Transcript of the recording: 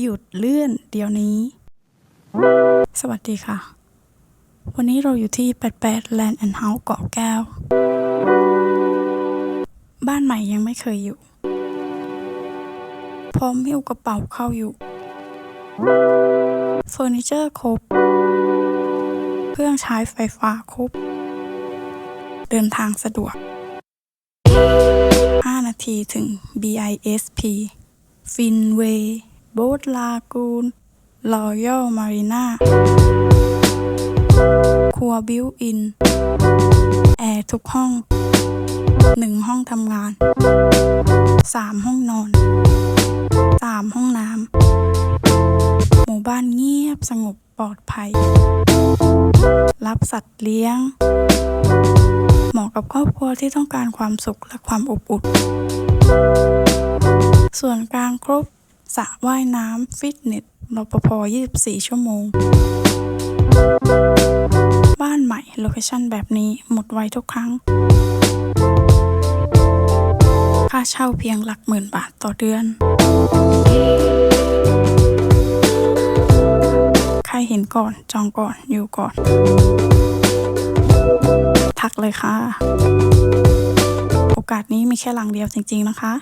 หยุดเลื่อนเดี๋ยวนี้ สวัสดีค่ะ วันนี้เราอยู่ที่ 88 Land and House เกาะแก้ว บ้านใหม่ยังไม่เคยอยู่ พร้อมหิ้วกระเป๋าเข้าอยู่เฟอร์นิเจอร์ครบ เครื่องใช้ไฟฟ้าครบ เดินทางสะดวก 5 นาทีถึง BISP ฟินเวย์ โบ๊ทลากูนรอยัลมารีนาครัวบิวอิน แอร์ทุกห้อง1ห้องทำงาน3ห้องนอน3ห้องน้ำ หมู่บ้านเงียบสงบปลอดภัย รับสัตว์เลี้ยง เหมาะกับครอบครัวที่ต้องการความสุขและความอบอุ่น ส่วนกลางครบ สระว่ายน้ำฟิตเนสรปภ 24 ชั่วโมง บ้านใหม่โลเคชั่นแบบนี้หมดไวทุกครั้ง ค่าเช่าเพียงหลักหมื่นบาทต่อเดือน ใครเห็นก่อนจองก่อนอยู่ก่อน ทักเลยค่ะ โอกาสนี้มีแค่หลังเดียวจริง ๆ นะคะ